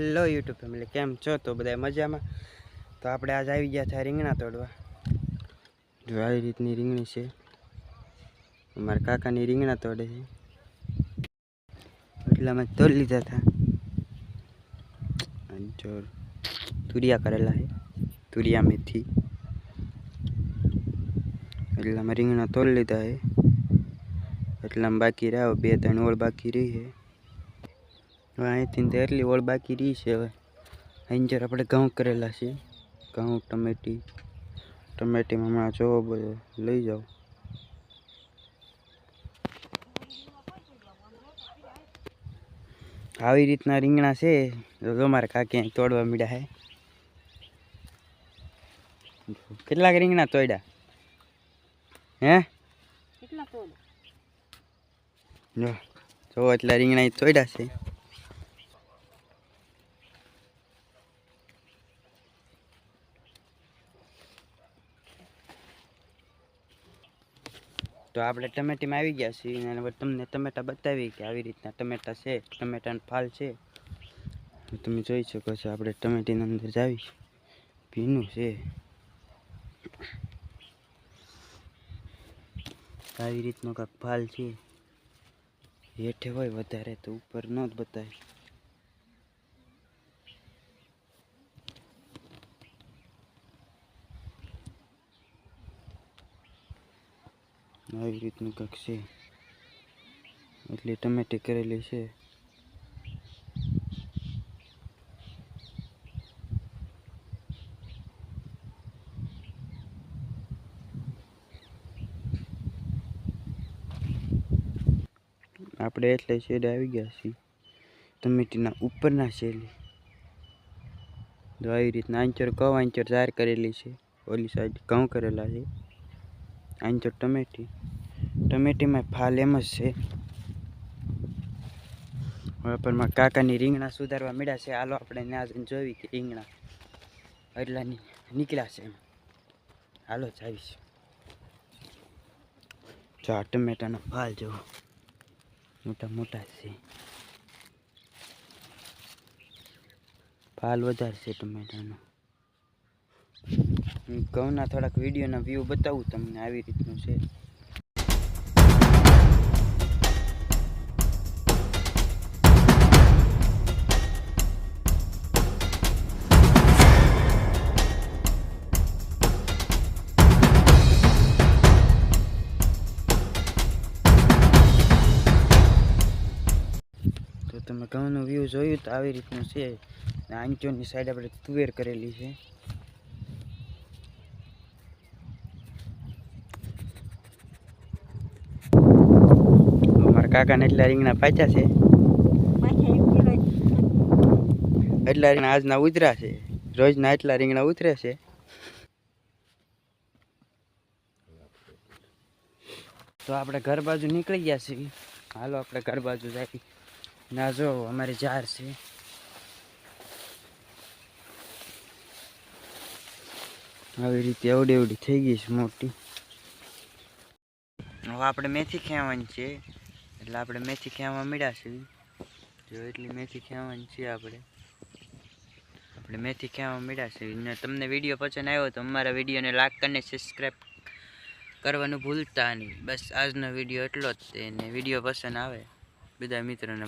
Hello YouTube family, કેમ છો? તો બધા મજામાં? તો આપણે આજ આવી ગયા હતા રીંગણા તોડવા. જો આવી રીતની રીંગણી છે. અમારા કાકાની રીંગણા તોડે છે. એટલામાં તોડી લીધા હતા. જો તુરિયા કરેલા છે. તુરિયા મેથી. એટલામાં રીંગણા તોડી લીધા છે. એટલામાં બાકી રહ્યા બે ત્રણ ઓળ બાકી રહી છે. હવે અહીંથી તેરલી ઓળ બાકી રહી છે હવે. અહીં આપણે ઘઉં કરેલા છે ઘઉં ટમેટી ટમેટીમાં હમણાં જોવો બધો લઈ જાઓ. આવી રીતના રીંગણા છે તો તમારે કાકી તોડવા મીડ્યા હે? કેટલાક રીંગણા તોડ્યા? હે? કેટલા જો જો એટલા રીંગણા તોડ્યા છે. તો આપણે ટમેટીમાં આવી ગયા છીએ અને હવે તમને ટમેટા બતાવી કે આવી રીતના ટમેટા છે, ટમેટાનો ફાલ છે. તમે જોઈ શકો છો આપણે ટમેટીની અંદર જાવી ભીનું છે. આવી રીતનો કાંક ફાલ છે. હેઠે હોય વધારે તો ઉપર ન જ બતાવે આવી રીતનું કંઈક છે. એટલી ટમેટી કરેલી છે. આપણે એટલે શેડ આવી ગયા છીએ. ટમેટીના ઉપરના શેલી જો આવી રીતના આંચર ઘઉં આંચર ચાર કરેલી છે. ઓલી સાઈડ ઘઉં કરેલા છે. આંચર ટમેટી. ટમેટીમાં ફાલ એમ જ છે. હવે કાકાની રીંગણા સુધારવા મળ્યા છે. હાલો આપણે ત્યાં જોવી કે રીંગણા એટલા નીકળ્યા છે હાલો જ આવીશ. જો આ ટમેટાનો ફાલ જો મોટા મોટા છે. ફાલ વધારે છે ટમેટાનો. ઘઉંના થોડાક વિડીયોના વ્યૂ બતાવું તમને આવી રીતનું છે. તમે ઘઉંનું વ્યૂ જોયું તો આવી રીતનું છે. આંચોની સાઈડ આપણે તુવેર કરેલી છે. મારા કાકાને એટલા રીંગણા પાચ્યા છે. એટલા રીંગણા આજના ઉતર્યા છે. રોજના એટલા રીંગણા ઉતરે છે. તો આપણે ઘર બાજુ નીકળી ગયા છીએ. હાલો આપણે ઘર બાજુ જાય ના, જો, અમારી જાર છે. આવી રીતે એવડી એવડી થઈ ગઈ છે મોટી. હવે આપણે મેથી ખેવાની છે. એટલે આપણે મેથી ખેવા મળ્યા જો, એટલી મેથી ખેવાની છે આપણે. આપણે મેથી ખેવા મળ્યા છે. તમને વીડિયો પસંદ આવ્યો તો અમારા વિડીયોને લાઈક કરીને સબસ્ક્રાઈબ કરવાનું ભૂલતા નહીં. બસ આજનો વીડિયો એટલો જ તે વીડિયો પસંદ આવે. بدأ متر أنا